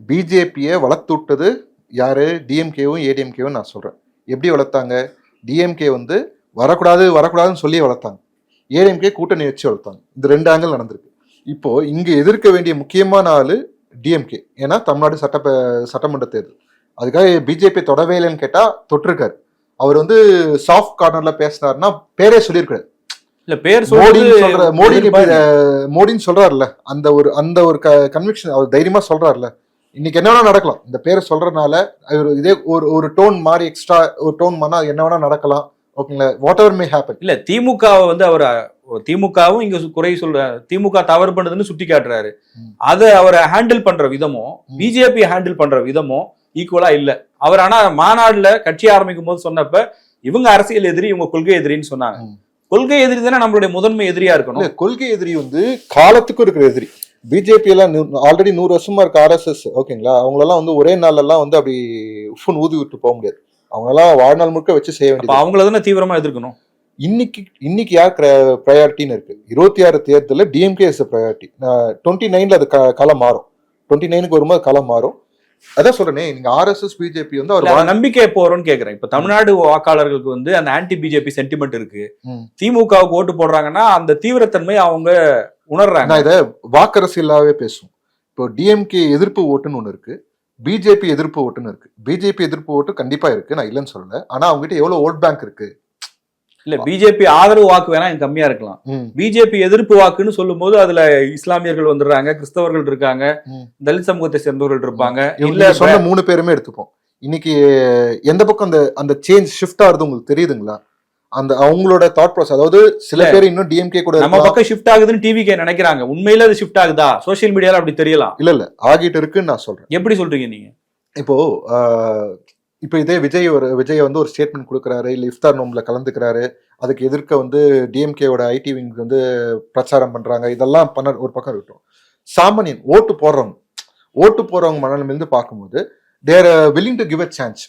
பிஜேபியை வளர்த்து விட்டது யாரு டிஎம்கேவும் ஏடிஎம்கேவும் நான் சொல்றேன். எப்படி வளர்த்தாங்க? டிஎம்கே வந்து வரக்கூடாது வரக்கூடாதுன்னு சொல்லி வளர்த்தாங்க. ஏடிஎம்கே கூட்டணி வச்சு வளர்த்தாங்க. இந்த ரெண்டு ஆங்கிள் நடந்திருக்கு. இப்போ இங்க எதிர்க்க வேண்டிய முக்கியமான ஆளு டிஎம்கே ஏன்னா தமிழ்நாடு சட்ட சட்டமன்ற தேர்தல். அதுக்காக பிஜேபி தொடவே இல்லைன்னு கேட்டா தொட்டிருக்காரு. அவர் வந்து சாஃப்ட் கார்னர்ல பேசினாருன்னா பேரே சொல்லியிருக்காரு. இல்ல பேர் சொல்ற. இத- மோடின்னு சொல்றாருல்ல அந்த ஒரு அந்த ஒரு கன்விக்ஷன் அவர் தைரியமா சொல்றாருல்ல. இன்னைக்கு என்ன வேணா நடக்கலாம். இந்த பேரை சொல்றதுனால இதே ஒரு ஒரு டோன் மாதிரி எக்ஸ்ட்ரா ஒரு டோன் பண்ணா என்ன வேணா நடக்கலாம். ஓகேங்களா? வாட் எவர் மே ஹேப்பன் இல்ல திமுகவை வந்து அவர் திமுகவும் இங்க குறை சொல்ற திமுக தவறு பண்ணுதுன்னு சுட்டி காட்டுறாரு. அதை அவரை ஹேண்டில் பண்ற விதமும். பிஜேபி ஹேண்டில் பண்ற விதமும் ஈக்குவலா இல்ல. அவர் ஆனா மாநாடுல கட்சி ஆரம்பிக்கும் போது சொன்னப்ப இவங்க அரசியல் எதிரி இவங்க கொள்கை எதிரின்னு சொன்னாங்க. கொள்கை எதிரி தானே நம்மளுடைய முதன்மை எதிரியா இருக்கணும்? கொள்கை எதிரி வந்து காலத்துக்கும் இருக்கிற எதிரி. பிஜேபி எல்லாம் ஆல்ரெடி நூறு வருஷமா இருக்க ஆர்எஸ்எஸ் ஓகேங்களா அவங்களெல்லாம் வந்து ஒரே நாள்ல எல்லாம் வந்து அப்படி உஃப்னு ஊதி விட்டு போக முடியாது. அவங்களெல்லாம் வாழ்நாள் முழுக்க வச்சு செய்ய வேண்டியது. அவங்கள தானே தீவிரமா எதிர்க்கணும்? இன்னைக்கு இன்னைக்கு யார் ப்ரையாரிட்டின்னு இருக்கு? இருபத்தி ஆறு தேர்தலில் டிஎம்கே இஸ் ப்ரையாரிட்டி டுவெண்ட்டி நைன்ல அது களம் மாறும். டுவெண்ட்டி நைனுக்கு வரும்போது களம் மாறும். அதான் சொல்றேனே நீங்க ஆர்எஸ்எஸ் பிஜேபி வந்து அவர் நம்பிக்கை வரும்னு கேக்குறேன். இப்ப தமிழ்நாடு வாக்காளர்களுக்கு வந்து அந்த ஆன்டி பிஜேபி சென்டிமெண்ட் இருக்கு. திமுகவுக்கு ஓட்டு போடுறாங்கன்னா அந்த தீவிரத்தன்மை அவங்க உணர்றாங்க. நான் இதை வாக்கரசியலாவே பேசுவோம். இப்போ டிஎம்கே எதிர்ப்பு ஓட்டுன்னு ஒன்று இருக்கு. பிஜேபி எதிர்ப்பு ஓட்டுன்னு இருக்கு. பிஜேபி எதிர்ப்பு ஓட்டு கண்டிப்பா இருக்கு. நான் இல்லைன்னு சொல்லல. ஆனா அவங்க கிட்ட எவ்வளவு ஓட் பேங்க் இருக்கு? இல்ல பிஜேபி ஆதரவு வாக்கு வேணா எனக்கு கம்மியா இருக்கலாம். பிஜேபி எதிர்ப்பு வாக்குன்னு சொல்லும்போது அதுல இஸ்லாமியர்கள் வந்துடுறாங்க கிறிஸ்தவர்கள் இருக்காங்க. தலித் சமூகத்தை சேர்ந்தவர்கள் இருப்பாங்க. இல்ல சொன்ன மூணு பேருமே எடுத்துப்போம். இன்னைக்கு எந்த பக்கம் அந்த அந்த சேஞ்ச் ஷிஃப்ட் ஆகுது உங்களுக்கு தெரியுதுங்களா? அந்த அவங்களோட தாட் ப்ராசஸ் அதாவது சில. பேர் இன்னும் டிஎம்கே கூட நம்ம. பக்கம் ஷிஃப்ட் ஆகுதுன்னு டிவிக்கே நினைக்கிறாங்க. உண்மையில அது ஷிஃப்ட் ஆகுதா? சோஷியல் மீடியால அப்படி தெரியலாம். இல்ல இல்ல. ஆகிட்டு இருக்குன்னு நான் சொல்றேன். எப்படி சொல்றீங்க நீங்க? இப்போ இப்போ இதே விஜய் ஒரு விஜய் வந்து ஒரு ஸ்டேட்மெண்ட் கொடுக்குறாரு இல்லை இஃப்தார் நோம்பில் கலந்துக்கிறாரு. அதுக்கு எதிர்க்க வந்து டிஎம்கேவோட ஐடி விங் வந்து பிரச்சாரம் பண்ணுறாங்க இதெல்லாம் பண்ண ஒரு பக்கம் இருக்கட்டும். சாமானியன் ஓட்டு போடுறவங்க ஓட்டு போடுறவங்க மனநிலையிலிருந்து பார்க்கும்போது they're willing to give a chance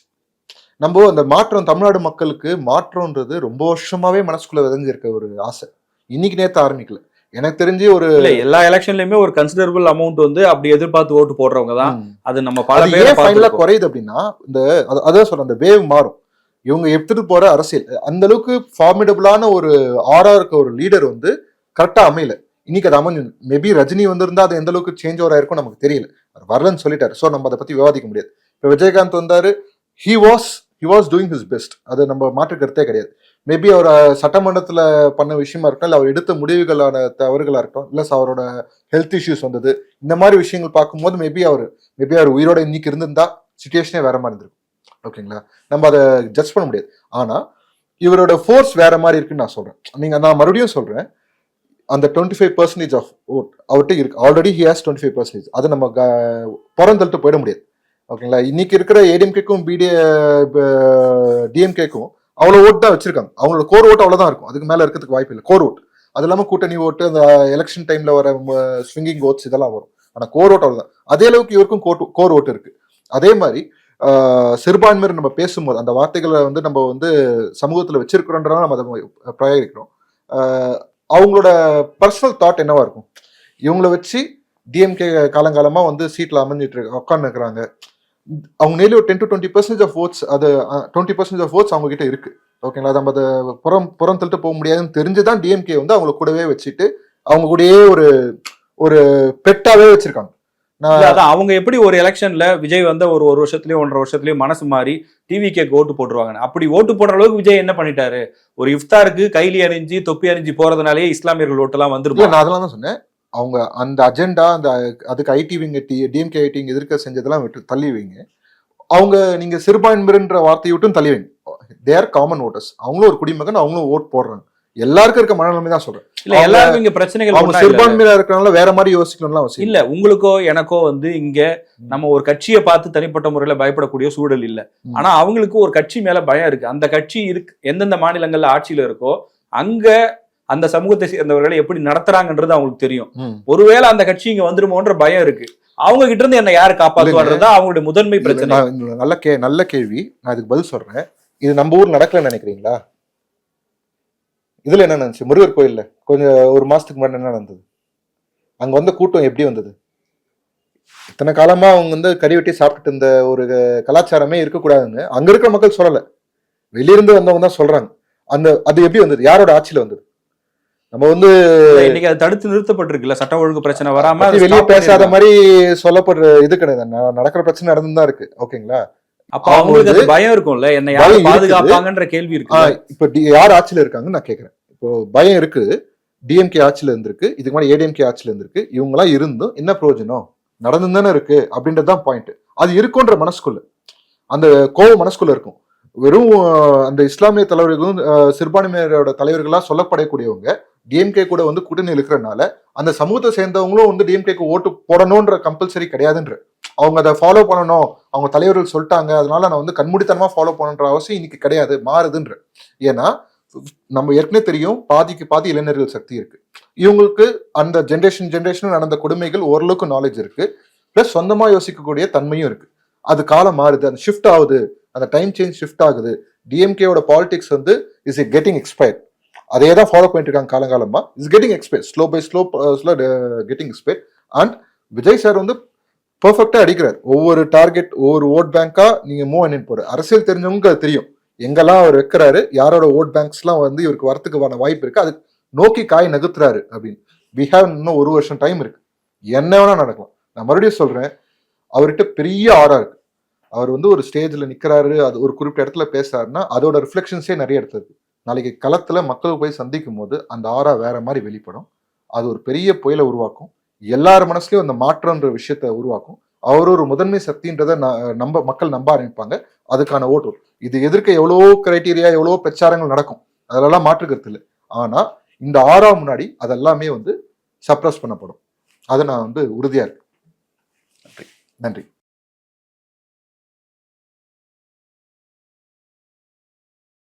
நம்ம அந்த மாற்றம் தமிழ்நாடு மக்களுக்கு மாற்றம்ன்றது ரொம்ப வருஷமாவே மனசுக்குள்ள விதஞ்சிருக்க ஒரு ஆசை. இன்னைக்கு நேரத்தை ஆரம்பிக்கல. எனக்கு தெரிஞ்சு ஒரு எல்லா எலெக்ஷன்லயுமே ஒரு கன்சிடரபிள் அமௌண்ட் வந்து அப்படி எதிர்பார்த்து ஓட்டு போடுறவங்க தான். அது நம்ம பல பேரை ஃபைனலா. குறையுது அப்படின்னா இந்த அது- அதான் சொல்றேன் அந்த வேவ் மாறும். இவங்க எடுத்துட்டு போற அரசியல் அந்த அளவுக்கு ஃபார்மிடபிளான ஒரு ஆரா இருக்க ஒரு லீடர் வந்து கரெக்டா அமையல. இன்னைக்கு அது அமைஞ்சு மேபி ரஜினி வந்திருந்தா அது எந்த அளவுக்கு சேஞ்ச் ஓவர் ஆயிருக்கும் நமக்கு தெரியல. அவர் வரலன்னு சொல்லிட்டாரு. சோ நம்ம அதை பத்தி விவாதிக்க முடியாது. இப்ப விஜயகாந்த் வந்தாரு he was he was doing his best அது நம்ம மாற்று கருத்தே கிடையாது. மேபி அவர் சட்டமன்றத்தில் பண்ண விஷயமா இருக்கட்டும் இல்லை அவர் எடுத்த முடிவுகளான தவறுகளாக இருக்கட்டும் இல்லை அவரோட ஹெல்த் இஷ்யூஸ் வந்தது இந்த மாதிரி விஷயங்கள் பார்க்கும்போது மேபி அவர் மேபி அவர் உயிரோட இன்னைக்கு இருந்திருந்தா சுச்சுவேஷனே வேற மாதிரி இருந்திருக்கும். ஓகேங்களா நம்ம அதை ஜட்ஜ் பண்ண முடியாது. ஆனால் இவரோட ஃபோர்ஸ் வேற மாதிரி இருக்குன்னு நான் சொல்கிறேன் நீங்கள் நான் மறுபடியும் சொல்கிறேன் அந்த twenty five percentage of vote அவர்கிட்ட இருக்கு. Already he has twenty five percentage அது நம்ம க- புறந்தள்ளிட்டு போயிட முடியாது. ஓகேங்களா இன்னைக்கு இருக்கிற ஏடிஎம்கேக்கும் பிடி டிஎம்கேக்கும் அவ்வளோ ஓட்டு தான் வச்சிருக்காங்க. அவங்களோட கோர் ஓட்டு அவ்வளோதான் இருக்கும். அதுக்கு மேலே இருக்கிறதுக்கு வாய்ப்பு இல்லை. கோர் ஓட் அது இல்லாமல் கூட்டணி ஓட்டு அந்த எலெக்ஷன் டைம்ல வர ஸ்விங்கிங் ஓட்ஸ் இதெல்லாம் வரும். ஆனால் கோர் ஓட்டு அவ்வளோதான் அதே அளவுக்கு இவருக்கும் கோட் கோர் ஓட்டு இருக்கு. அதே மாதிரி சிறுபான்மையர் நம்ம பேசும்போது அந்த வார்த்தைகளை வந்து நம்ம வந்து சமூகத்தில் வச்சிருக்கிறோன்றதால நம்ம அதை பிரயோகிக்கிறோம். அவங்களோட பர்சனல் தாட் என்னவா இருக்கும்? இவங்கள வச்சு டிஎம்கே காலங்காலமாக வந்து சீட்டில் அமைஞ்சிட்டு இருக்கு உட்காந்துருக்கிறாங்க அவங்க நேர்லி ஒரு ten to twenty percentage of votes அது டுவெண்ட்டி பர்சன்டேஜ் ஆஃப் ஓட்ஸ் அவங்க கிட்ட இருக்கு. ஓகேங்களா நம்ம அதை புறம் புறம் தள்ளிட்டு போக முடியாதுன்னு தெரிஞ்சுதான் டிஎம்கே வந்து அவங்கள கூடவே வச்சுட்டு அவங்க கூடயே ஒரு ஒரு பெட்டாவே வச்சிருக்காங்க. அதான் அவங்க எப்படி ஒரு எலெக்ஷன்ல விஜய் வந்த ஒரு ஒரு வருஷத்துலயும் ஒன்றரை வருஷத்துலயும் மனசு மாறி டிவி கேக்கு ஓட்டு போட்டுருவாங்க அப்படி ஓட்டு போடுற அளவுக்கு விஜய் என்ன பண்ணிட்டாரு? ஒரு இஃப்தாருக்கு கைலி அணிஞ்சு தொப்பி அணிஞ்சு போறதுனாலேயே இஸ்லாமியர்கள் ஓட்டெல்லாம் வந்துருமா? நான் அதெல்லாம் தான் சொன்னேன். அவங்க அந்த அஜெண்டா அந்த அதுக்கு ஐடி விங்க டி டிஎம்கே ஐடி எதிர்க்க செஞ்சதெல்லாம் விட்டு தள்ளி வைங்க. அவங்க நீங்க சிறுபான்மைன்ற வார்த்தையை விட்டும் தள்ளி வைங்க. தேர் காமன் ஓட்டர்ஸ் அவங்களும் ஒரு குடிமகன் அவங்களும் ஓட் போடுறாங்க. எல்லாருக்கும் இருக்க மனநிலைமை தான் சொல்றேன். இல்ல எல்லாரும் இங்க பிரச்சனைகள் அவங்க. சிறுபான்மையில இருக்கிறனால வேற மாதிரி யோசிக்கணும்லாம் அவசியம் இல்ல உங்களுக்கோ எனக்கோ வந்து இங்க நம்ம ஒரு கட்சியை பார்த்து தனிப்பட்ட முறையில பயப்படக்கூடிய சூழல் இல்ல. ஆனா அவங்களுக்கு ஒரு கட்சி மேல பயம் இருக்கு. அந்த கட்சி இருக்கு எந்தெந்த மாநிலங்கள்ல ஆட்சியில இருக்கோ அங்க அந்த சமூகத்தை சேர்ந்தவர்களை எப்படி நடத்துறாங்கன்றது அவங்களுக்கு தெரியும். ஒருவேளை அந்த கட்சி இங்க வந்துருமோன்ற பயம் இருக்கு. அவங்க கிட்ட இருந்து என்ன யாரு காப்பாத்துவான்றது தான் அவங்களுடைய முதன்மை பிரச்சனை. நல்ல கே நல்ல கேள்வி. நான் இதுக்கு பதில் சொல்றேன். இது நம்ம ஊர் நடக்கலன்னு நினைக்கிறீங்களா? இதுல என்ன நடந்துச்சு? முருகர் கோயில்ல கொஞ்சம் ஒரு மாசத்துக்கு முன்னாடி என்ன நடந்தது? அங்க வந்த கூட்டம் எப்படி வந்தது? இத்தனை காலமா அவங்க வந்து கறி வெட்டி சாப்பிட்டுட்டு இருந்த ஒரு கலாச்சாரமே இருக்கக்கூடாதுன்னு அங்க இருக்கிற மக்கள் சொல்லல. வெளியிருந்து வந்தவங்க தான் சொல்றாங்க. அந்த அது எப்படி வந்தது? யாரோட ஆட்சியில வந்தது? நம்ம வந்து இன்னைக்கு அது தடுத்து நிறுத்தப்பட்டிருக்குல்ல சட்ட ஒழுங்கு பிரச்சனை வராம வெளியே பேசாத. மாதிரி சொல்லப்படுற இது கிடையாது நடக்கிற பிரச்சனை நடந்து தான் இருக்கு. ஓகேங்களா? அப்ப அவங்களுக்கு பயம் இருக்கும்ல என்ன யாரு பயம் இருக்குது. பாதுகாப்பாங்கன்ற கேள்வி இருக்கு இப்ப யார் ஆட்சியில இருக்காங்கன்னு நான் கேக்குறேன் இப்போ பயம் இருக்கு டிஎம்கே ஆட்சியில இருந்திருக்கு இதுக்கு முன்னாடி ஏடிஎம்கே ஆட்சியில இருந்திருக்கு இவங்கெல்லாம் இருந்தும் என்ன பிரயோஜனம்? நடந்து தானே இருக்கு அப்படின்றது தான் பாயிண்ட் அது இருக்குன்ற மனசுக்குள்ள அந்த கோவம் மனசுக்குள்ள இருக்கும். வெறும் அந்த இஸ்லாமிய தலைவர்களும் சிறுபான்மையினரோட தலைவர்களா சொல்லப்படக்கூடியவங்க டிஎம்கே கூட வந்து கூட்டணி இருக்கிறனால அந்த சமூகத்தை சேர்ந்தவங்களும் வந்து டிஎம்கேக்கு ஓட்டு போடணும்ன்ற கம்பல்சரி கிடையாதுன்ற. அவங்க அதை ஃபாலோ பண்ணணும். அவங்க தலைவர்கள் சொல்லிட்டாங்க. அதனால நான் வந்து கண்மூடித்தனமாக ஃபாலோ பண்ணணுன்ற அவசியம் இன்னைக்கு கிடையாது. மாறுதுன்ற. ஏன்னா நம்ம ஏற்கனவே தெரியும் பாதிக்கு பாதி இளைஞர்கள் சக்தி இருக்கு. இவங்களுக்கு அந்த ஜென்ரேஷன் ஜென்ரேஷன் நடந்த கொடுமைகள் ஓரளவுக்கு நாலேஜ் இருக்கு. ப்ளஸ் சொந்தமா யோசிக்கக்கூடிய தன்மையும் இருக்கு. அது காலம் மாறுது. அந்த ஷிஃப்ட் ஆகுது. அந்த டைம் சேஞ்ச் ஷிஃப்ட் ஆகுது. டிஎம்கேயோட பாலிடிக்ஸ் வந்து இஸ் கெட்டிங் எக்ஸ்பயர்ட் அதே தான் ஃபாலோ பண்ணிட்டு இருக்காங்க காலங்காலமாக is getting expire slow by slow slow getting expire and Vijay sir வந்து பர்ஃபெக்டாக அடிக்கிறார். ஒவ்வொரு டார்கெட் ஒவ்வொரு ஓட் பேங்காக நீங்கள் மூவ் அண்ணின் போகிற அரசியல் தெரிஞ்சவங்க அது தெரியும். எங்கெல்லாம் அவர் வைக்கிறாரு யாரோட ஓட் பேங்க்ஸ்லாம் வந்து இவருக்கு வரத்துக்குவான வாய்ப்பு இருக்குது அது நோக்கி காய் நகர்த்துறாரு அப்படின்னு. வி ஹாவ் இன்னும் ஒரு வருஷம் டைம் இருக்கு. என்ன வேணால் நடக்கலாம். நான் மறுபடியும் சொல்கிறேன் அவர்கிட்ட பெரிய ஆரா இருக்கு. அவர் வந்து ஒரு ஸ்டேஜில் நிற்கிறாரு அது ஒரு குறிப்பிட்ட இடத்துல பேசுறாருன்னா அதோட ரிஃப்ளெக்ஷன்ஸே நிறைய இடத்துல இருக்கு நாளைக்கு களத்தில் மக்கள் போய் சந்திக்கும் போது அந்த ஆரா வேற மாதிரி வெளிப்படும். அது ஒரு பெரிய புயலை உருவாக்கும். எல்லார் மனசுலையும் அந்த மாற்றம்ன்ற விஷயத்த உருவாக்கும். அவர் ஒரு முதன்மை சக்தின்றதை ந- நம்ப மக்கள் நம்ப ஆரம்பிப்பாங்க. அதுக்கான ஓட்டு இது எதிர்க்க எவ்வளோ கிரைட்டீரியா எவ்வளோ பிரச்சாரங்கள் நடக்கும்? அதெல்லாம் மாற்றுக்கிறது இல்லை ஆனால் இந்த ஆறா முன்னாடி அதெல்லாமே வந்து சப்ரஸ் பண்ணப்படும். அதை நான் வந்து உறுதியாக இருக்கேன். நன்றி. நன்றி.